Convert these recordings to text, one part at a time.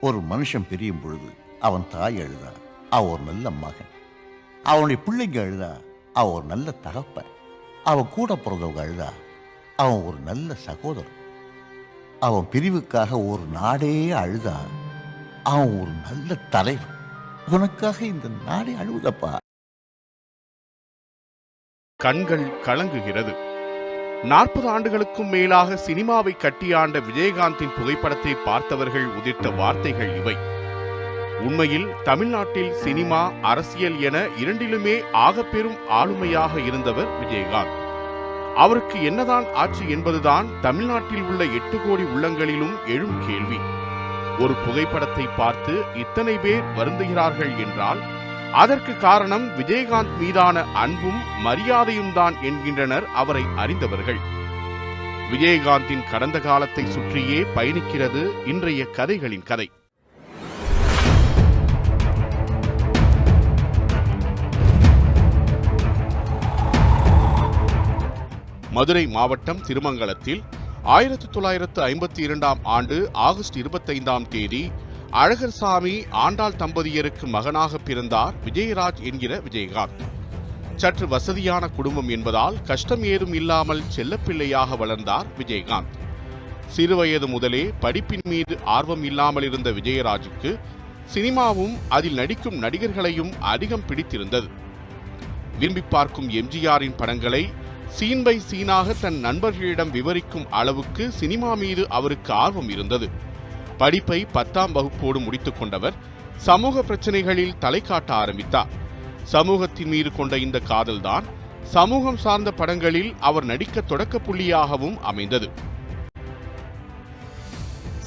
ஒரு மனுஷன் பிரியும் பொழுது அவன் தாய் அழுதா அவ ஒரு நல்ல மகன். அவனுடைய பிள்ளைங்க அழுதா அவ ஒரு நல்ல தகப்பன். அவன் கூட பிறந்தவங்க அழுதா அவன் ஒரு நல்ல சகோதரன். அவன் பிரிவுக்காக ஒரு நாடே அழுதா அவன் ஒரு நல்ல தலைவன். உனக்காக இந்த நாடே அழுவுதப்பா கண்கள் கலங்குகிறது. நாற்பது ஆண்டுகளுக்கும் மேலாக சினிமாவை கட்டியாண்ட விஜயகாந்தின் புகைப்படத்தை பார்த்தவர்கள் உதிர்த்த வார்த்தைகள் இவை. உண்மையில் தமிழ்நாட்டில் சினிமா அரசியல் என இரண்டிலுமே ஆகப்பெரும் ஆளுமையாக இருந்தவர் விஜயகாந்த். அவருக்கு என்னதான் ஆட்சி என்பதுதான் தமிழ்நாட்டில் உள்ள எட்டு கோடி உள்ளங்களிலும் எழும் கேள்வி. ஒரு புகைப்படத்தை பார்த்து இத்தனை பேர் வருந்துகிறார்கள் என்றால் அதற்கு காரணம் விஜயகாந்த் மீதான அன்பும் மரியாதையும் தான் என்கின்றனர் அவரை அறிந்தவர்கள். விஜயகாந்தின் கடந்த காலத்தை சுற்றியே பயணிக்கிறது இன்றைய கதைகளின் கதை. மதுரை மாவட்டம் திருமங்கலத்தில் ஆயிரத்தி தொள்ளாயிரத்து ஐம்பத்தி இரண்டாம் ஆண்டு ஆகஸ்ட் இருபத்தைந்தாம் தேதி அழகர் சாமி ஆண்டாள் தம்பதியருக்கு மகனாக பிறந்தார் விஜயராஜ் என்கிற விஜயகாந்த். சற்று வசதியான குடும்பம் என்பதால் கஷ்டம் ஏதும் இல்லாமல் செல்லப்பிள்ளையாக வளர்ந்தார் விஜயகாந்த். சிறுவயது முதலே படிப்பின் மீது ஆர்வம் இல்லாமல் இருந்த விஜயராஜுக்கு சினிமாவும் அதில் நடிக்கும் நடிகர்களையும் அதிகம் பிடித்திருந்தது. விரும்பி பார்க்கும் எம்ஜிஆரின் படங்களை சீன் பை சீனாக தன் நண்பர்களிடம் விவரிக்கும் அளவுக்கு சினிமா மீது அவருக்கு ஆர்வம் இருந்தது. படிப்பை பத்தாம் வகுப்போடு முடித்துக் கொண்டவர் சமூக பிரச்சனைகளில் தலை காட்ட ஆரம்பித்தார். சமூகத்தின் மீது கொண்ட இந்த காதல்தான் சமூகம் சார்ந்த படங்களில் அவர் நடிக்க தொடக்க புள்ளியாகவும் அமைந்தது.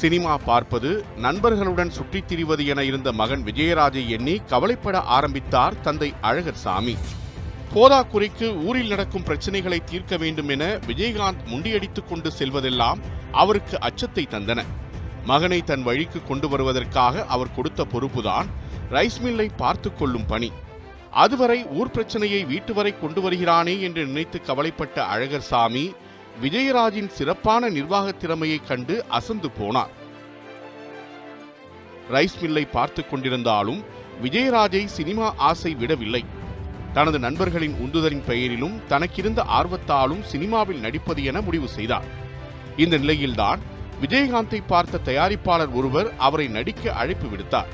சினிமா பார்ப்பது நண்பர்களுடன் சுற்றித் திரிவது என இருந்த மகன் விஜயராஜை எண்ணி கவலைப்பட ஆரம்பித்தார் தந்தை அழகர் சாமி. போதாக்குறைக்கு ஊரில் நடக்கும் பிரச்சனைகளை தீர்க்க வேண்டும் என விஜயகாந்த் முண்டியடித்துக் கொண்டு செல்வதெல்லாம் அவருக்கு அச்சத்தை தந்தன. மகனை தன் வழிக்கு கொண்டு வருவதற்காக அவர் கொடுத்த பொறுப்புதான் ரைஸ் மில்லை பார்த்து கொள்ளும் பணி. அதுவரை ஊர் பிரச்சனையை வீட்டு வரை கொண்டு வருகிறானே என்று நினைத்து கவலைப்பட்ட அழகர் சாமி விஜயராஜின் சிறப்பான நிர்வாக திறமையை கண்டு அசந்து போனார். ரைஸ் மில்லை பார்த்து கொண்டிருந்தாலும் விஜயராஜை சினிமா ஆசை விடவில்லை. தனது நண்பர்களின் உந்துதலின் பெயரிலும் தனக்கிருந்த ஆர்வத்தாலும் சினிமாவில் நடிப்பது என முடிவு செய்தார். இந்த நிலையில்தான் விஜயகாந்தை பார்த்த தயாரிப்பாளர் ஒருவர் அவரை நடிக்க அழைப்பு விடுத்தார்.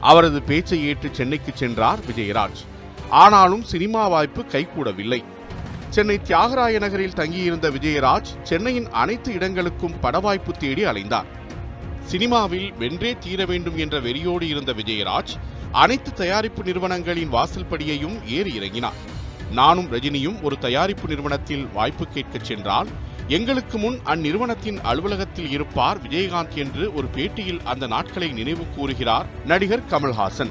அவரது பேச்சை ஏற்று சென்னைக்கு சென்றார் விஜயராஜ். ஆனாலும் சினிமா வாய்ப்பு கைகூடவில்லை. சென்னை தியாகராய நகரில் தங்கியிருந்த விஜயராஜ் சென்னையின் அனைத்து இடங்களுக்கும் பட வாய்ப்பு தேடி அலைந்தார். சினிமாவில் வென்றே தீர வேண்டும் என்ற வெறியோடு இருந்த விஜயராஜ் அனைத்து தயாரிப்பு நிறுவனங்களின் வாசல் படியையும் ஏறி இறங்கினார். நானும் ரஜினியும் ஒரு தயாரிப்பு நிறுவனத்தில் வாய்ப்பு கேட்கச் சென்றால் எங்களுக்கு முன் அந்நிறுவனத்தின் அலுவலகத்தில் இருப்பார் விஜயகாந்த் என்று ஒரு பேட்டியில் அந்த நாட்களை நினைவு கூறுகிறார் நடிகர் கமல்ஹாசன்.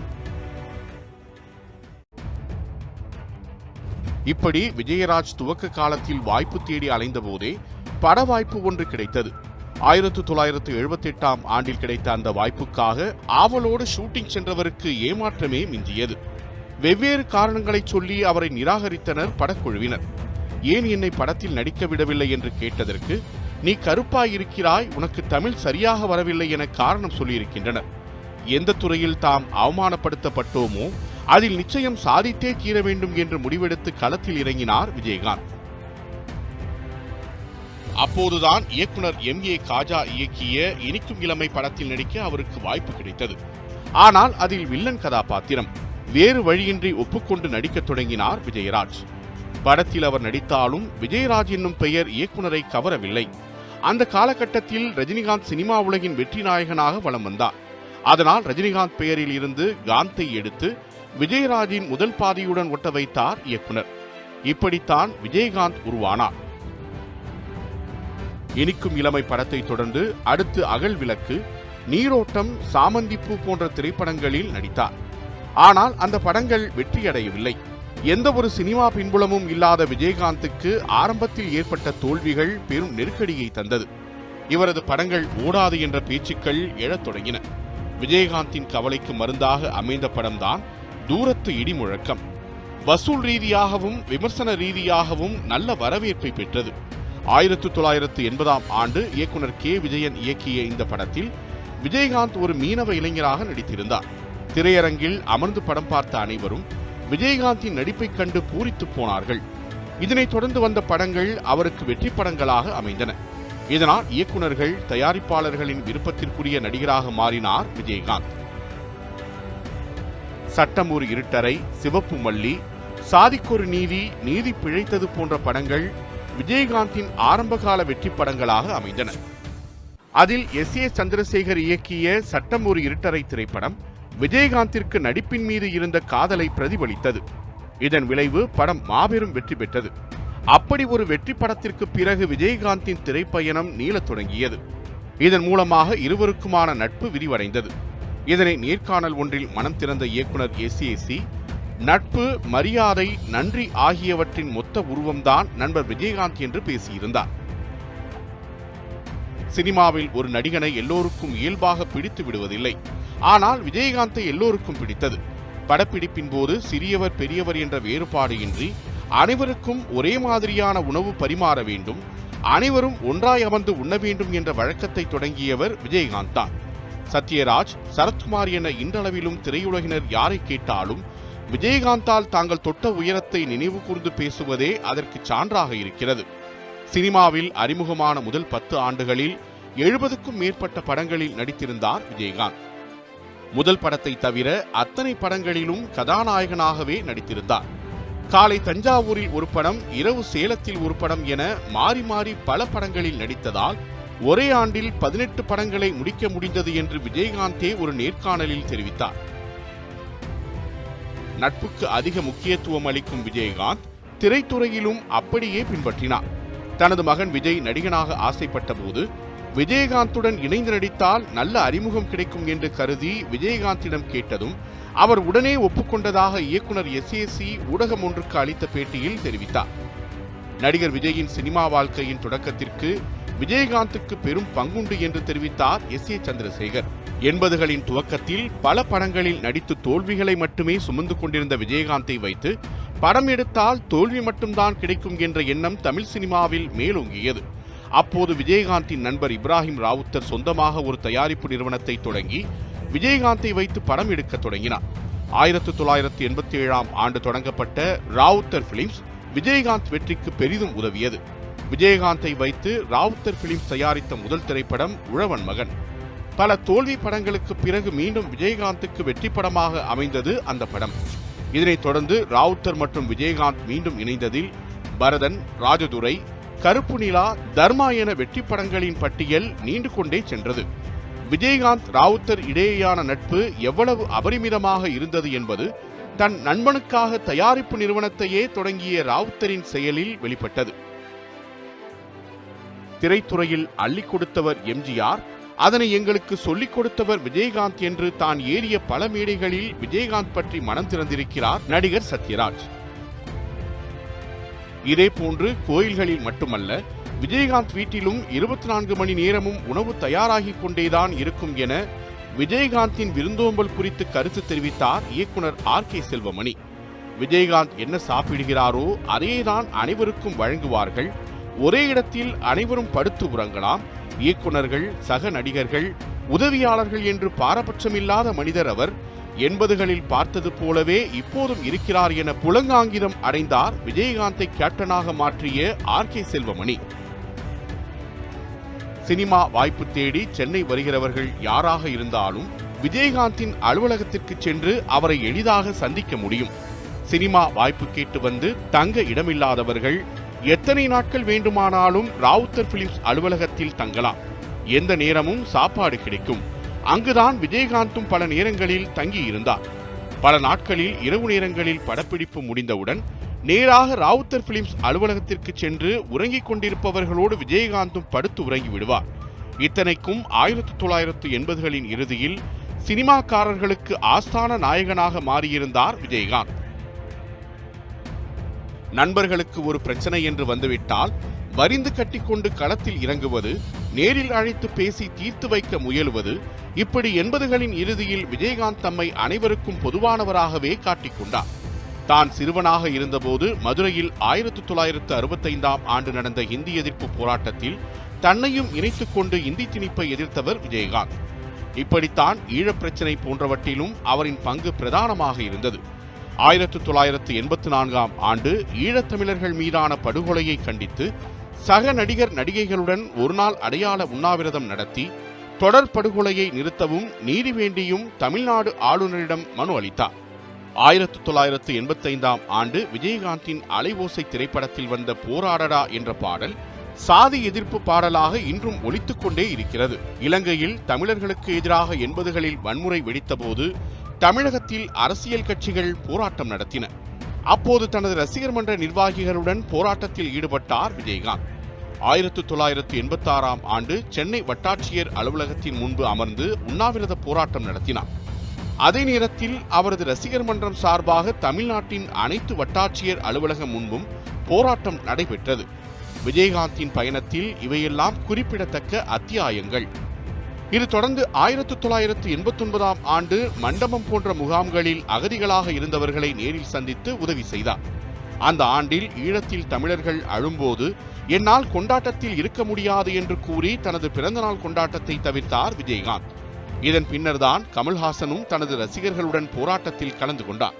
இப்படி விஜயராஜ் துவக்க காலத்தில் வாய்ப்பு தேடி அலைந்தபோதே பட வாய்ப்பு ஒன்று கிடைத்தது. ஆயிரத்து தொள்ளாயிரத்து எழுபத்தெட்டாம் ஆண்டில் கிடைத்த அந்த வாய்ப்புக்காக ஆவலோடு ஷூட்டிங் சென்றவருக்கு ஏமாற்றமே மிஞ்சியது. வெவ்வேறு காரணங்களைச் சொல்லி அவரை நிராகரித்தனர் படக்குழுவினர். ஏன் என்னை படத்தில் நடிக்க விடவில்லை என்று கேட்டதற்கு நீ கருப்பாயிருக்கிறாய் உனக்கு தமிழ் சரியாக வரவில்லை என காரணம் சொல்லியிருக்கின்றனர். எந்த துறையில் தாம் அவமானப்படுத்தப்பட்டோமோ அதில் நிச்சயம் சாதித்தே தீர வேண்டும் என்று முடிவெடுத்து களத்தில் இறங்கினார் விஜயகாந்த். அப்போதுதான் இயக்குனர் எம். ஏ. காஜா இயக்கிய இனிக்கும் இளமை படத்தில் நடிக்க அவருக்கு வாய்ப்பு கிடைத்தது. ஆனால் அதில் வில்லன் கதாபாத்திரம் வேறு வழியின்றி ஒப்புக்கொண்டு நடிக்கத் தொடங்கினார் விஜயராஜ். படத்தில் அவர் நடித்தாலும் விஜயராஜ் என்னும் பெயர் இயக்குனரை கவரவில்லை. அந்த காலகட்டத்தில் ரஜினிகாந்த் சினிமா உலகின் வெற்றி நாயகனாக வலம் வந்தார். அதனால் ரஜினிகாந்த் பெயரில் இருந்து காந்தை எடுத்து விஜயராஜின் முதல் பாதியுடன் ஒட்ட வைத்தார் இயக்குனர். இப்படித்தான் விஜயகாந்த் உருவானார். இனிக்கும் இளமை படத்தை தொடர்ந்து அடுத்து அகல் விளக்கு நீரோட்டம் சாமந்திப்பூ போன்ற திரைப்படங்களில் நடித்தார். ஆனால் அந்த படங்கள் வெற்றியடையவில்லை. எந்த ஒரு சினிமா பின்புலமும் இல்லாத விஜயகாந்துக்கு ஆரம்பத்தில் ஏற்பட்ட தோல்விகள் பெரும் நெருக்கடியை தந்தது. இவரது படங்கள் ஓடாது என்ற பேச்சுக்கள் எழத் தொடங்கின. விஜயகாந்தின் கவலைக்கு மருந்தாக அமைந்த படம்தான் தூரத்து இடி முழக்கம் வசூல் ரீதியாகவும் விமர்சன ரீதியாகவும் நல்ல வரவேற்பை பெற்றது. ஆயிரத்து தொள்ளாயிரத்து எண்பதாம் ஆண்டு இயக்குனர் கே. விஜயன் இயக்கிய இந்த படத்தில் விஜயகாந்த் ஒரு மீனவ இளைஞராக நடித்திருந்தார். திரையரங்கில் அமர்ந்து படம் பார்த்த அனைவரும் விஜயகாந்தின் நடிப்பைக் கண்டு பூரித்து போனார்கள். இதனைத் தொடர்ந்து வந்த படங்கள் அவருக்கு வெற்றி படங்களாக அமைந்தன. இதனால் இயக்குனர்கள் தயாரிப்பாளர்களின் விருப்பத்திற்குரிய நடிகராக மாறினார் விஜயகாந்த். சட்டம் ஒரு இருட்டரை சிவப்பு மல்லி சாதிக்கொரு நீதி நீதி பிழைத்தது போன்ற படங்கள் விஜயகாந்தின் ஆரம்பகால வெற்றி படங்களாக அமைந்தன. அதில் எஸ் ஏ சந்திரசேகர் இயக்கிய சட்டம் ஒரு இருட்டரை திரைப்படம் விஜயகாந்திற்கு நடிப்பின் மீது இருந்த காதலை பிரதிபலித்தது. இதன் விளைவு படம் மாபெரும் வெற்றி பெற்றது. அப்படி ஒரு வெற்றி படத்திற்கு பிறகு விஜயகாந்தின் திரைப்பயணம் நீளத் தொடங்கியது. இதன் மூலமாக இருவருக்குமான நட்பு விரிவடைந்தது. இதனை நேர்காணல் ஒன்றில் மனம் திறந்த இயக்குனர் எஸ் நட்பு மரியாதை நன்றி ஆகியவற்றின் மொத்த உருவம்தான் நண்பர் விஜயகாந்த் என்று பேசியிருந்தார். சினிமாவில் ஒரு நடிகனை எல்லோருக்கும் இயல்பாக பிடித்து விடுவதில்லை. ஆனால் விஜயகாந்தை எல்லோருக்கும் பிடித்தது. படப்பிடிப்பின் போது சிறியவர் பெரியவர் என்ற வேறுபாடு இன்றி அனைவருக்கும் ஒரே மாதிரியான உணவு பரிமாற வேண்டும் அனைவரும் ஒன்றாய் அமர்ந்து உண்ண வேண்டும் என்ற வழக்கத்தை தொடங்கியவர் விஜயகாந்த் தான். சத்யராஜ் சரத்குமார் என இன்றளவிலும் திரையுலகினர் யாரை கேட்டாலும் விஜயகாந்தால் தாங்கள் தொட்ட உயரத்தை நினைவு கூர்ந்து பேசுவதே அதற்கு சான்றாக இருக்கிறது. சினிமாவில் அறிமுகமான முதல் பத்து ஆண்டுகளில் எழுபதுக்கும் மேற்பட்ட படங்களில் நடித்திருந்தார் விஜயகாந்த். முதல் படத்தை தவிர அத்தனை படங்களிலும் கதாநாயகனாகவே நடித்திருந்தார். காலை தஞ்சாவூரில் ஒரு படம் இரவு சேலத்தில் ஒரு படம் என மாறி மாறி பல படங்களில் நடித்ததால் ஒரே ஆண்டில் பதினெட்டு படங்களை முடிக்க முடிந்தது என்று விஜயகாந்தே ஒரு நேர்காணலில் தெரிவித்தார். நட்புக்கு அதிக முக்கியத்துவம் அளிக்கும் விஜயகாந்த் திரைத்துறையிலும் அப்படியே பின்பற்றினார். தனது மகன் விஜய் நடிகனாக ஆசைப்பட்ட போது விஜயகாந்துடன் இணைந்து நடித்தால் நல்ல அறிமுகம் கிடைக்கும் என்று கருதி விஜயகாந்திடம் கேட்டதும் அவர் உடனே ஒப்புக்கொண்டதாக இயக்குனர் எஸ் ஊடகம் ஒன்றுக்கு அளித்த பேட்டியில் தெரிவித்தார். நடிகர் விஜயின் சினிமா வாழ்க்கையின் தொடக்கத்திற்கு விஜயகாந்துக்கு பெரும் பங்குண்டு என்று தெரிவித்தார் எஸ் ஏ சந்திரசேகர். எண்பதுகளின் துவக்கத்தில் பல படங்களில் நடித்து தோல்விகளை மட்டுமே சுமந்து கொண்டிருந்த விஜயகாந்தை வைத்து படம் எடுத்தால் தோல்வி மட்டும்தான் கிடைக்கும் என்ற எண்ணம் தமிழ் சினிமாவில் மேலோங்கியது. அப்போது விஜயகாந்தின் நண்பர் இப்ராஹிம் ராவுத்தர் சொந்தமாக ஒரு தயாரிப்பு நிறுவனத்தை தொடங்கி விஜயகாந்தை வைத்து படம் எடுக்க தொடங்கினார். ஆயிரத்தி தொள்ளாயிரத்தி எண்பத்தி ஏழாம் ஆண்டு தொடங்கப்பட்ட ராவுத்தர் பிலிம்ஸ் விஜயகாந்த் வெற்றிக்கு பெரிதும் உதவியது. விஜயகாந்தை வைத்து ராவுத்தர் பிலிம்ஸ் தயாரித்த முதல் திரைப்படம் உழவன் மகன். பல தோல்வி படங்களுக்கு பிறகு மீண்டும் விஜயகாந்துக்கு வெற்றி படமாக அமைந்தது அந்த படம். இதனைத் தொடர்ந்து ராவுத்தர் மற்றும் விஜயகாந்த் மீண்டும் இணைந்ததில் பரதன் ராஜதுரை கருப்பு நிலா தர்மா என வெற்றி படங்களின் பட்டியல் நீண்டு கொண்டே சென்றது. விஜயகாந்த் ராவுத்தர் இடையேயான நட்பு எவ்வளவு அபரிமிதமாக இருந்தது என்பது தன் நண்பனுக்காக தயாரிப்பு நிறுவனத்தையே தொடங்கிய ராவுத்தரின் செயலில் வெளிப்பட்டது. திரைத்துறையில் அள்ளி கொடுத்தவர் எம்ஜிஆர் அதனை எங்களுக்கு சொல்லிக் கொடுத்தவர் விஜயகாந்த் என்று தான் ஏறிய பல மேடைகளில் விஜயகாந்த் பற்றி மனம் திறந்திருக்கிறார் நடிகர் சத்யராஜ். இதே போன்று கோயில்களில் மட்டுமல்ல விஜயகாந்த் வீட்டிலும் இருபத்தி நான்கு மணி நேரமும் உணவு தயாராகிக் கொண்டேதான் இருக்கும் என விஜயகாந்தின் விருந்தோம்பல் குறித்து கருத்து தெரிவித்தார் இயக்குனர் ஆர் கே செல்வமணி. விஜயகாந்த் என்ன சாப்பிடுகிறாரோ அதையேதான் அனைவருக்கும் வழங்குவார்கள். ஒரே இடத்தில் அனைவரும் படுத்து உறங்கலாம். இயக்குனர்கள் சக நடிகர்கள் உதவியாளர்கள் என்று பாரபட்சமில்லாத மனிதர் அவர். எண்பதுகளில் பார்த்தது போலவே இப்போதும் இருக்கிறார் என புலங்காங்கிதம் அடைந்தார் விஜயகாந்தை கேப்டனாக மாற்றிய ஆர் கே செல்வமணி. சினிமா வாய்ப்பு தேடி சென்னை வருகிறவர்கள் யாராக இருந்தாலும் விஜயகாந்தின் அலுவலகத்திற்கு சென்று அவரை எளிதாக சந்திக்க முடியும். சினிமா வாய்ப்பு கேட்டு வந்து தங்க இடமில்லாதவர்கள் எத்தனை நாட்கள் வேண்டுமானாலும் ராவுத்தர் பிலிம்ஸ் அலுவலகத்தில் தங்கலாம். எந்த நேரமும் சாப்பாடு கிடைக்கும். அங்குதான் விஜயகாந்தும் பல நேரங்களில் தங்கியிருந்தார். பல நாட்களில் இரவு நேரங்களில் படப்பிடிப்பு முடிந்தவுடன் நேராக ராவுத்தர் பிலிம்ஸ் அலுவலகத்திற்கு சென்று உறங்கிக் கொண்டிருப்பவர்களோடு விஜயகாந்தும் படுத்து உறங்கி விடுவார். இத்தனைக்கும் ஆயிரத்தி தொள்ளாயிரத்து எண்பதுகளின் இறுதியில் சினிமாக்காரர்களுக்கு ஆஸ்தான நாயகனாக மாறியிருந்தார் விஜயகாந்த். நண்பர்களுக்கு ஒரு பிரச்சனை என்று வந்துவிட்டால் வரிந்து கட்டிக்கொண்டு களத்தில் இறங்குவது நேரில் அழைத்து பேசி தீர்த்து வைக்க முயலுவது இப்படி எண்பதுகளின் இறுதியில் விஜயகாந்த் தம்மை அனைவருக்கும் பொதுவானவராகவே காட்டிக்கொண்டார். தான் சிறுவனாக இருந்தபோது மதுரையில் ஆயிரத்தி தொள்ளாயிரத்து அறுபத்தைந்தாம் ஆண்டு நடந்த இந்தி எதிர்ப்பு போராட்டத்தில் தன்னையும் இணைத்துக் கொண்டு இந்தி திணிப்பை எதிர்த்தவர் விஜயகாந்த். இப்படித்தான் ஈழப் பிரச்சினை போன்றவற்றிலும் அவரின் பங்கு பிரதானமாக இருந்தது. ஆயிரத்து தொள்ளாயிரத்து எண்பத்தி நான்காம் ஆண்டு ஈழத்தமிழர்கள் மீதான படுகொலையை கண்டித்து சக நடிகர் நடிகைகளுடன் ஒருநாள் அடையாள உண்ணாவிரதம் நடத்தி தொடர் படுகொலையை நிறுத்தவும் நீதி வேண்டியும் தமிழ்நாடு ஆளுநரிடம் மனு அளித்தார். ஆயிரத்து தொள்ளாயிரத்து எண்பத்தைந்தாம் ஆண்டு விஜயகாந்தின் அலைவோசை திரைப்படத்தில் வந்த போராடடா என்ற பாடல் சாதி எதிர்ப்பு பாடலாக இன்றும் ஒலித்துக்கொண்டே இருக்கிறது. இலங்கையில் தமிழர்களுக்கு எதிராக எண்பதுகளில் வன்முறை வெடித்தபோது தமிழகத்தில் அரசியல் கட்சிகள் போராட்டம் நடத்தின. அப்போது தனது ரசிகர் மன்ற நிர்வாகிகளுடன் போராட்டத்தில் ஈடுபட்டார் விஜயகாந்த். ஆயிரத்து தொள்ளாயிரத்து எண்பத்தி ஆறாம் ஆண்டு சென்னை வட்டாட்சியர் அலுவலகத்தின் முன்பு அமர்ந்து உண்ணாவிரத போராட்டம் நடத்தினார். அதே நேரத்தில் அவரது ரசிகர் மன்றம் சார்பாக தமிழ்நாட்டின் அனைத்து வட்டாட்சியர் அலுவலகம் முன்பும் போராட்டம் நடைபெற்றது. விஜயகாந்தின் பயணத்தில் இவையெல்லாம் குறிப்பிடத்தக்க அத்தியாயங்கள். இது தொடர்ந்து ஆயிரத்து தொள்ளாயிரத்து எண்பத்தி ஒன்பதாம் ஆண்டு மண்டபம் போன்ற முகாம்களில் அகதிகளாக இருந்தவர்களை நேரில் சந்தித்து உதவி செய்தார். அந்த ஆண்டில் ஈழத்தில் தமிழர்கள் அழும்போது என்னால் கொண்டாட்டத்தில் இருக்க முடியாது என்று கூறி தனது பிறந்தநாள் கொண்டாட்டத்தை தவிர்த்தார் விஜயகாந்த். இதன் பின்னர்தான் கமல்ஹாசனும் தனது ரசிகர்களுடன் போராட்டத்தில் கலந்து கொண்டார்.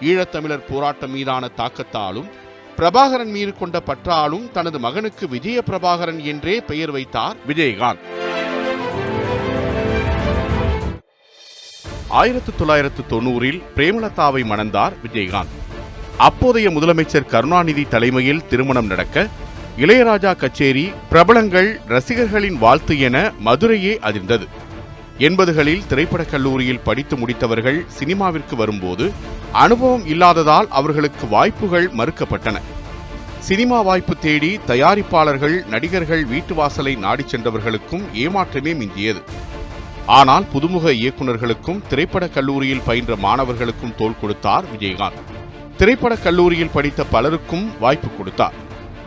ஈழத்தமிழர் போராட்டம் மீதான தாக்கத்தாலும் பிரபாகரன் மீது கொண்ட பற்றாலும் தனது மகனுக்கு விஜய பிரபாகரன் என்றே பெயர் வைத்தார் விஜயகாந்த். ஆயிரத்து தொள்ளாயிரத்து தொண்ணூறில் பிரேமலதாவை மணந்தார் விஜயகாந்த். அப்போதைய முதலமைச்சர் கருணாநிதி தலைமையில் திருமணம் நடக்க இளையராஜா கச்சேரி பிரபலங்கள் ரசிகர்களின் வாழ்த்து என மதுரையே அதிர்ந்தது. எண்பதுகளில் திரைப்படக் கல்லூரியில் படித்து முடித்தவர்கள் சினிமாவிற்கு வரும்போது அனுபவம் இல்லாததால் அவர்களுக்கு வாய்ப்புகள் மறுக்கப்பட்டன. சினிமா வாய்ப்பு தேடி தயாரிப்பாளர்கள் நடிகர்கள் வீட்டு வாசலை நாடிச் சென்றவர்களுக்கும் ஏமாற்றமே மிஞ்சியது. ஆனால் புதுமுக இயக்குநர்களுக்கும் திரைப்படக் கல்லூரியில் பயின்ற மாணவர்களுக்கும் தோள் கொடுத்தார் விஜயகாந்த். திரைப்படக் கல்லூரியில் படித்த பலருக்கும் வாய்ப்பு கொடுத்தார்.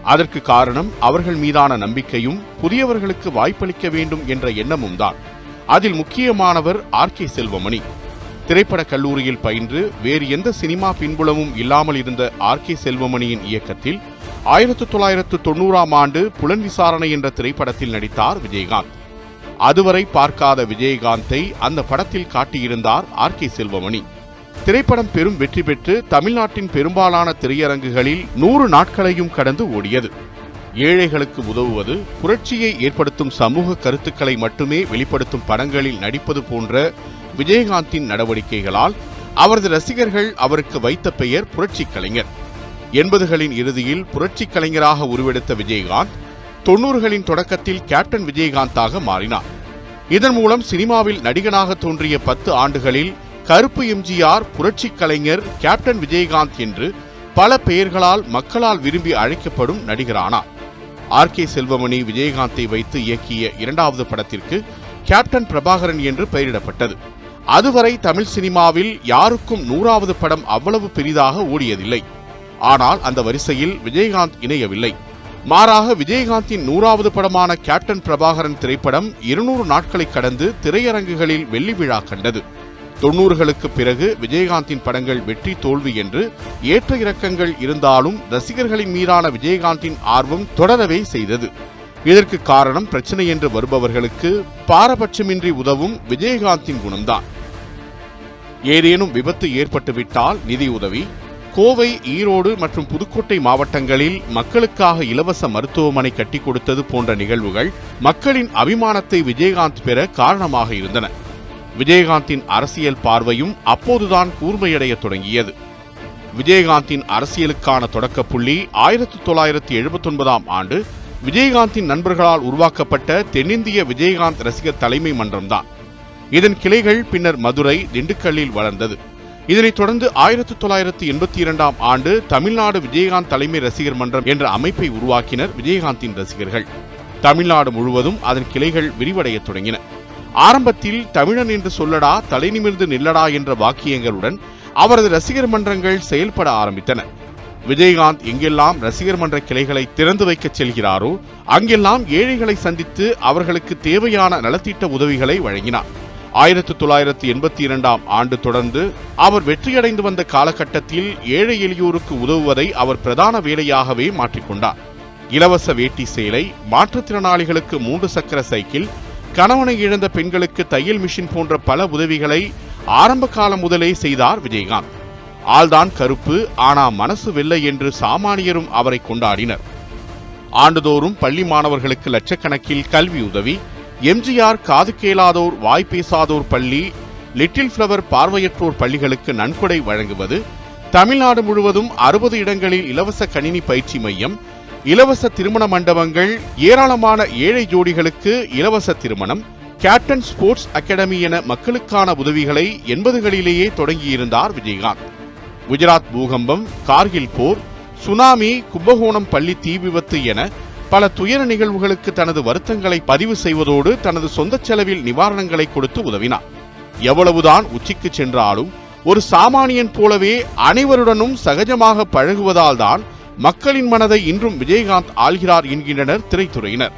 அதற்கு காரணம் அவர்கள் மீதான நம்பிக்கையும் புதியவர்களுக்கு வாய்ப்பளிக்க வேண்டும் என்ற எண்ணமும் தான். அதில் முக்கியமானவர் ஆர். கே. செல்வமணி. திரைப்படக் கல்லூரியில் பயின்று வேறு எந்த சினிமா பின்புலமும் இல்லாமல் இருந்த ஆர். கே. செல்வமணியின் இயக்கத்தில் ஆயிரத்து தொள்ளாயிரத்து தொண்ணூறாம் ஆண்டு புலன் விசாரணை என்ற திரைப்படத்தில் நடித்தார் விஜயகாந்த். அதுவரை பார்க்காத விஜயகாந்தை அந்த படத்தில் காட்டியிருந்தார் ஆர் கே செல்வமணி. திரைப்படம் பெரும் வெற்றி பெற்று தமிழ்நாட்டின் பெரும்பாலான திரையரங்குகளில் நூறு நாட்களையும் கடந்து ஓடியது. ஏழைகளுக்கு உதவுவது புரட்சியை ஏற்படுத்தும் சமூக கருத்துக்களை மட்டுமே வெளிப்படுத்தும் படங்களில் நடிப்பது போன்ற விஜயகாந்தின் நடவடிக்கைகளால் அவரது ரசிகர்கள் அவருக்கு வைத்த பெயர் புரட்சி கலைஞர். எண்பதுகளின் இறுதியில் புரட்சி கலைஞராக உருவெடுத்த விஜயகாந்த் தொன்னூறுகளின் தொடக்கத்தில் கேப்டன் விஜயகாந்தாக மாறினார். இதன் மூலம் சினிமாவில் நடிகனாக தோன்றிய பத்து ஆண்டுகளில் கருப்பு எம்ஜிஆர் புரட்சி கலைஞர் கேப்டன் விஜயகாந்த் என்று பல பெயர்களால் மக்களால் விரும்பி அழைக்கப்படும் நடிகரானார். ஆர். கே. செல்வமணி விஜயகாந்தை வைத்து இயக்கிய இரண்டாவது படத்திற்கு கேப்டன் பிரபாகரன் என்று பெயரிடப்பட்டது. அதுவரை தமிழ் சினிமாவில் யாருக்கும் நூறாவது படம் அவ்வளவு பெரிதாக ஓடியதில்லை. ஆனால் அந்த வரிசையில் விஜயகாந்த் இணையவில்லை. மாறாக விஜயகாந்தின் நூறாவது படமான கேப்டன் பிரபாகரன் திரைப்படம் இருநூறு நாட்களை கடந்து திரையரங்குகளில் வெள்ளி விழா கண்டது. தொன்னூறுகளுக்கு பிறகு விஜயகாந்தின் படங்கள் வெற்றி தோல்வி என்று ஏற்ற இறக்கங்கள் இருந்தாலும் ரசிகர்களின் மீதான விஜயகாந்தின் ஆர்வம் தொடரவே செய்தது. இதற்கு காரணம் பிரச்சனை என்று வருபவர்களுக்கு பாரபட்சமின்றி உதவும் விஜயகாந்தின் குணம்தான். ஏதேனும் விபத்து ஏற்பட்டுவிட்டால் நிதி உதவி கோவை ஈரோடு மற்றும் புதுக்கோட்டை மாவட்டங்களில் மக்களுக்காக இலவச மருத்துவமனை கட்டி கொடுத்தது போன்ற நிகழ்வுகள் மக்களின் அபிமானத்தை விஜயகாந்த் பெற காரணமாக இருந்தன. விஜயகாந்தின் அரசியல் பார்வையும் அப்போதுதான் கூர்மையடைய தொடங்கியது. விஜயகாந்தின் அரசியலுக்கான தொடக்கப்புள்ளி ஆயிரத்தி தொள்ளாயிரத்தி எழுபத்தி ஒன்பதாம் ஆண்டு விஜயகாந்தின் நண்பர்களால் உருவாக்கப்பட்ட தென்னிந்திய விஜயகாந்த் ரசிகர் தலைமை மன்றம்தான். இதன் கிளைகள் பின்னர் மதுரை திண்டுக்கல்லில் வளர்ந்தது. இதனைத் தொடர்ந்து ஆயிரத்தி தொள்ளாயிரத்தி எண்பத்தி இரண்டாம் ஆண்டு தமிழ்நாடு விஜயகாந்த் தலைமை ரசிகர் மன்றம் என்ற அமைப்பை உருவாக்கினர் விஜயகாந்தின் ரசிகர்கள். தமிழ்நாடு முழுவதும் அதன் கிளைகள் விரிவடையத் தொடங்கின. ஆரம்பத்தில் தமிழன் என்று சொல்லடா தலை நிமிர்ந்து நில்லடா என்ற வாக்கியங்களுடன் அவரது ரசிகர் மன்றங்கள் செயல்பட ஆரம்பித்தன. விஜயகாந்த் எங்கெல்லாம் ரசிகர் மன்ற கிளைகளை திறந்து வைக்கச் செல்கிறாரோ அங்கெல்லாம் ஏழைகளை சந்தித்து அவர்களுக்கு தேவையான நலத்திட்ட உதவிகளை வழங்கினார். ஆயிரத்தி தொள்ளாயிரத்தி எண்பத்தி இரண்டாம் ஆண்டு தொடர்ந்து அவர் வெற்றியடைந்து வந்த காலகட்டத்தில் ஏழை எளியோருக்கு உதவுவதை அவர் பிரதான வேலையாகவே மாற்றிக்கொண்டார். இலவச வேட்டி சேலை மாற்றுத்திறனாளிகளுக்கு மூன்று சக்கர சைக்கிள் கணவனை இழந்த பெண்களுக்கு தையல் மிஷின் போன்ற பல உதவிகளை ஆரம்ப காலம் முதலே செய்தார் விஜயகாந்த். ஆள்தான் கருப்பு ஆனா மனசு வெள்ளை என்று சாமானியரும் அவரை கொண்டாடினர். ஆண்டுதோறும் பள்ளி மாணவர்களுக்கு லட்சக்கணக்கில் கல்வி உதவி எம்ஜிஆர் காது கேளாதோர் வாய் பேசாதோர் பள்ளி லிட்டில் ஃப்ளவர் பார்வையற்றோர் பள்ளிகளுக்கு நன்கொடை வழங்குவது தமிழ்நாடு முழுவதும் அறுபது இடங்களில் இலவச கணினி பயிற்சி மையம் இலவச திருமண மண்டபங்கள் ஏராளமான ஏழை ஜோடிகளுக்கு இலவச திருமணம் கேப்டன் ஸ்போர்ட்ஸ் அகாடமி என மக்களுக்கான உதவிகளை எண்பதுகளிலேயே தொடங்கியிருந்தார் விஜயகாந்த். குஜராத் பூகம்பம் கார்கில் போர் சுனாமி கும்பகோணம் பள்ளி தீ விபத்து என பல துயர நிகழ்வுகளுக்கு தனது வருத்தங்களை பதிவு செய்வதோடு தனது சொந்த செலவில் நிவாரணங்களை கொடுத்து உதவினார். எவ்வளவுதான் உச்சிக்கு சென்றாலும் ஒரு சாமானியன் போலவே அனைவருடனும் சகஜமாக பழகுவதால் தான் மக்களின் மனதை இன்றும் விஜயகாந்த் ஆள்கிறார் என்கின்றனர் திரைத்துறையினர்.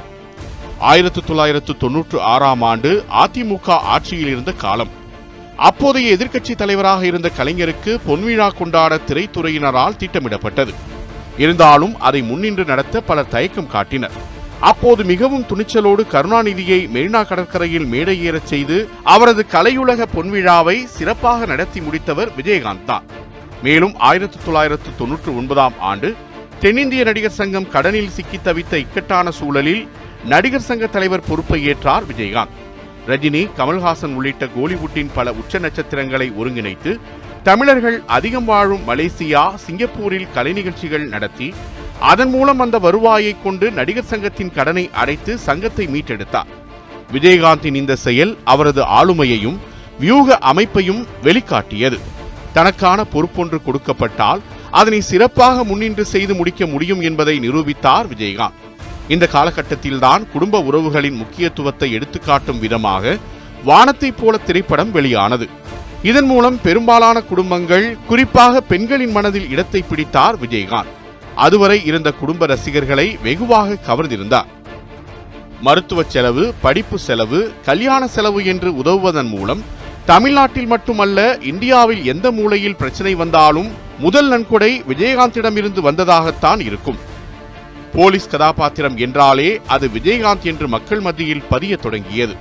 ஆயிரத்து தொள்ளாயிரத்து தொன்னூற்று ஆறாம் ஆண்டு அதிமுக ஆட்சியில் இருந்த காலம். அப்போதைய எதிர்க்கட்சி தலைவராக இருந்த கலைஞருக்கு பொன்விழா கொண்டாட திரைத்துறையினரால் திட்டமிடப்பட்டது. இருந்தாலும் அதை முன்னின்று நடத்த பலர் தயக்கம் காட்டினர். அப்போது மிகவும் துணிச்சலோடு கருணாநிதியை மெரினா கடற்கரையில் மேடை ஏறச் செய்து அவரது கலையுலக பொன்விழாவை சிறப்பாக நடத்தி முடித்தவர் விஜயகாந்த் தான். மேலும் ஆயிரத்தி தொள்ளாயிரத்து தொன்னூற்று ஒன்பதாம் ஆண்டு தென்னிந்திய நடிகர் சங்கம் கடனில் சிக்கி தவித்த இக்கட்டான சூழலில் நடிகர் சங்க தலைவர் பொறுப்பை ஏற்றார் விஜயகாந்த். ரஜினி கமல்ஹாசன் உள்ளிட்ட கோலிவுட்டின் பல உச்ச நட்சத்திரங்களை ஒருங்கிணைத்து தமிழர்கள் அதிகம் வாழும் மலேசியா சிங்கப்பூரில் கலை நிகழ்ச்சிகள் நடத்தி அதன் மூலம் அந்த வருவாயை கொண்டு நடிகர் சங்கத்தின் கடனை அடைத்து சங்கத்தை மீட்டெடுத்தார். விஜயகாந்தின் இந்த செயல் அவரது ஆளுமையையும் வியூக அமைப்பையும் வெளிக்காட்டியது. தனக்கான பொறுப்பொன்று கொடுக்கப்பட்டால் அதனை சிறப்பாக முன்னின்று செய்து முடிக்க முடியும் என்பதை நிரூபித்தார் விஜயகாந்த். இந்த காலகட்டத்தில்தான் குடும்ப உறவுகளின் முக்கியத்துவத்தை எடுத்துக்காட்டும் விதமாக வானத்தைப் போல திரைப்படம் வெளியானது. இதன் மூலம் பெரும்பாலான குடும்பங்கள் குறிப்பாக பெண்களின் மனதில் இடத்தை பிடித்தார் விஜயகாந்த். அதுவரை இருந்த குடும்ப ரசிகர்களை வெகுவாக கவர்ந்திருந்தார். மருத்துவ செலவு படிப்பு செலவு கல்யாண செலவு என்று உதவுவதன் மூலம் தமிழ்நாட்டில் மட்டுமல்ல இந்தியாவில் எந்த மூலையில் பிரச்சனை வந்தாலும் முதல் நன்கொடை விஜயகாந்திடமிருந்து வந்ததாகத்தான் இருக்கும். போலீஸ் கதாபாத்திரம் என்றாலே அது விஜயகாந்த் என்று மக்கள் மத்தியில் பதிய தொடங்கியது.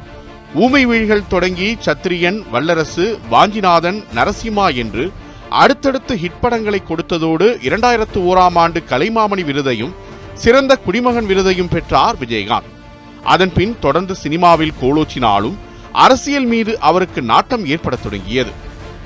ஊமை விழிகள் தொடங்கி சத்திரியன் வல்லரசு வாஞ்சிநாதன் நரசிம்மா என்று அடுத்தடுத்து ஹிட் படங்களை கொடுத்ததோடு இரண்டாயிரத்து ஓராம் ஆண்டு கலைமாமணி விருதையும் சிறந்த குடிமகன் விருதையும் பெற்றார் விஜயகாந்த். அதன்பின் தொடர்ந்து சினிமாவில் கோலோச்சினாலும் அரசியல் மீது அவருக்கு நாட்டம் ஏற்படத் தொடங்கியது.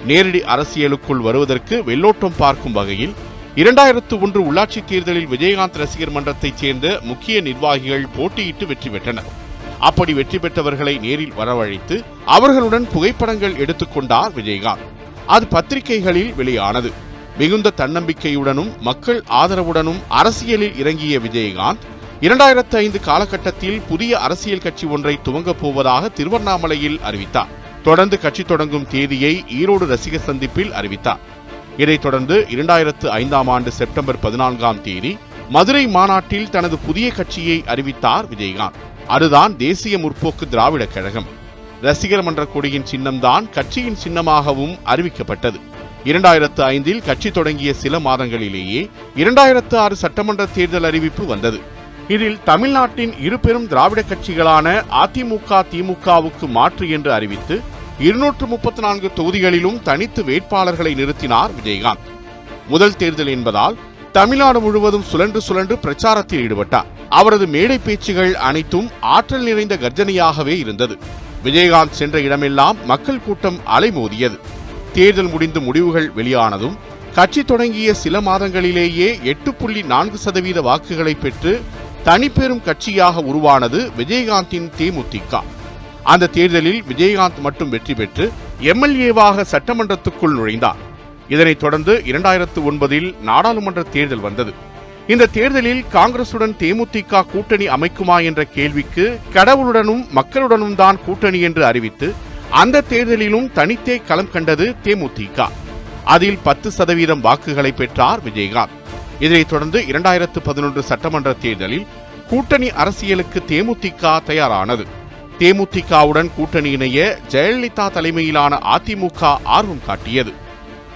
நேரடி அரசியலுக்குள் வருவதற்கு வெள்ளோட்டம் பார்க்கும் வகையில் இரண்டாயிரத்து ஒன்று உள்ளாட்சி தேர்தலில் விஜயகாந்த் ரசிகர் மன்றத்தைச் சேர்ந்த முக்கிய நிர்வாகிகள் போட்டியிட்டு வெற்றி பெற்றனர். அப்படி வெற்றி பெற்றவர்களை நேரில் வரவழைத்து அவர்களுடன் புகைப்படங்கள் எடுத்துக்கொண்டார் விஜயகாந்த். அது பத்திரிகைகளில் வெளியானது. மிகுந்த தன்னம்பிக்கையுடனும் மக்கள் ஆதரவுடனும் அரசியலில் இறங்கிய விஜயகாந்த் இரண்டாயிரத்து ஐந்து காலகட்டத்தில் புதிய அரசியல் கட்சி ஒன்றை துவங்கப் போவதாக திருவண்ணாமலையில் அறிவித்தார். தொடர்ந்து கட்சி தொடங்கும் தேதியை ஈரோடு ரசிகர் சந்திப்பில் அறிவித்தார். இதைத் தொடர்ந்து இரண்டாயிரத்து ஐந்தாம் ஆண்டு செப்டம்பர் பதினான்காம் தேதி மதுரை மாநாட்டில் தனது புதிய கட்சியை அறிவித்தார் விஜயகாந்த். அதுதான் தேசிய முற்போக்கு திராவிட கழகம். ரசிகர் மன்ற கொடியின் சின்னம்தான் கட்சியின் சின்னமாகவும் அறிவிக்கப்பட்டது. இரண்டாயிரத்து ஐந்தில் கட்சி தொடங்கிய சில மாதங்களிலேயே இரண்டாயிரத்து ஆறு சட்டமன்ற தேர்தல் அறிவிப்பு வந்தது. இதில் தமிழ்நாட்டின் இரு பெரும் திராவிட கட்சிகளான அதிமுக திமுகவுக்கு மாற்று என்று அறிவித்து இருநூற்று முப்பத்தி நான்கு தொகுதிகளிலும் தனித்து வேட்பாளர்களை நிறுத்தினார் விஜயகாந்த். முதல் தேர்தல் என்பதால் தமிழ்நாடு முழுவதும் சுழன்று சுழன்று பிரச்சாரத்தில் ஈடுபட்டார். அவரது மேடை பேச்சுகள் அனைத்தும் ஆற்றல் நிறைந்த கர்ஜனையாகவே இருந்தது. விஜயகாந்த் சென்ற இடமெல்லாம் மக்கள் கூட்டம் அலைமோதியது. தேர்தல் முடிந்து முடிவுகள் வெளியானதும் கட்சி தொடங்கிய சில மாதங்களிலேயே எட்டு புள்ளி நான்கு சதவீத வாக்குகளை பெற்று தனிப்பெரும் கட்சியாக உருவானது விஜயகாந்தின் தேமுதிக. அந்த தேர்தலில் விஜயகாந்த் மட்டும் வெற்றி பெற்று எம்எல்ஏவாக சட்டமன்றத்துக்குள் நுழைந்தார். இதனைத் தொடர்ந்து இரண்டாயிரத்து ஒன்பதில் நாடாளுமன்ற தேர்தல் வந்தது. இந்த தேர்தலில் காங்கிரசுடன் தேமுதிக கூட்டணி அமைக்குமா என்ற கேள்விக்கு கடவுளுடனும் மக்களுடனும் தான் கூட்டணி என்று அறிவித்து அந்த தேர்தலிலும் தனித்தே களம் கண்டது தேமுதிக. அதில் பத்து சதவீதம் வாக்குகளை பெற்றார் விஜயகாந்த். இதனைத் தொடர்ந்து இரண்டாயிரத்து பதினொன்று சட்டமன்ற தேர்தலில் கூட்டணி அரசியலுக்கு தேமுதிக தயாரானது. தேமுதிகவுடன் கூட்டணி இணைய ஜெயலலிதா தலைமையிலான அதிமுக ஆர்வம் காட்டியது.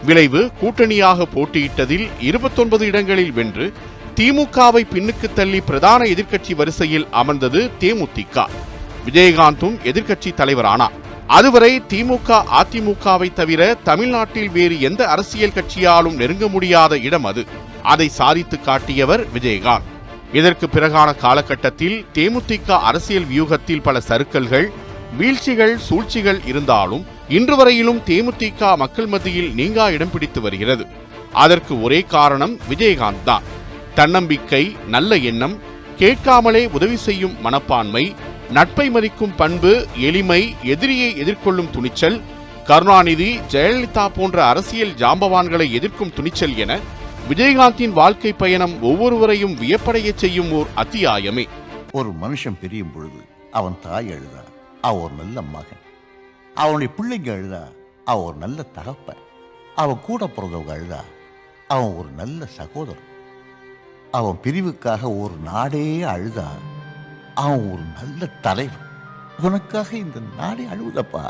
விளைவு கூட்டணியாக போட்டியிட்டதில் இருபத்தொன்பது இடங்களில் வென்று திமுகவை பின்னுக்கு தள்ளி பிரதான எதிர்க்கட்சி வரிசையில் அமர்ந்தது தேமுதிக. விஜயகாந்தும் எதிர்க்கட்சி தலைவரானார். அதுவரை திமுக அதிமுகவை தவிர தமிழ்நாட்டில் வேறு எந்த அரசியல் கட்சியாலும் நெருங்க முடியாத இடம் அது. அதை சாதித்து காட்டியவர் விஜயகாந்த். இதற்கு பிறகான காலகட்டத்தில் தேமுதிக அரசியல் வியூகத்தில் பல சறுக்கல்கள் வீழ்ச்சிகள் சூழ்ச்சிகள் இருந்தாலும் இன்று வரையிலும் தேமுதிக மக்கள் மத்தியில் நீங்கா இடம் பிடித்து வருகிறது. அதற்கு ஒரே காரணம் விஜயகாந்த் தான். தன்னம்பிக்கை நல்ல எண்ணம் கேட்காமலே உதவி செய்யும் மனப்பான்மை நட்பை மதிக்கும் பண்பு எளிமை எதிரியை எதிர்கொள்ளும் துணிச்சல் கருணாநிதி ஜெயலலிதா போன்ற அரசியல் ஜாம்பவான்களை எதிர்க்கும் துணிச்சல் என விஜயகாந்தின் வாழ்க்கை பயணம் ஒவ்வொருவரையும் வியப்படையச் செய்யும் ஓர் அத்தியாயமே. ஒரு மனுஷன் பிரியும் பொழுது அவன் தாய் எழுதான் அவன் ஒரு நல்ல மகன். அவனுடைய பிள்ளைங்க அழுதா அவன் ஒரு நல்ல தகப்பன். அவன் கூட பிறந்தவங்க அழுதா அவன் ஒரு நல்ல சகோதரன். அவன் பிரிவுக்காக ஒரு நாடே அழுதா அவன் ஒரு நல்ல தலைவன். உனக்காக இந்த நாடே அழுவுதப்பா.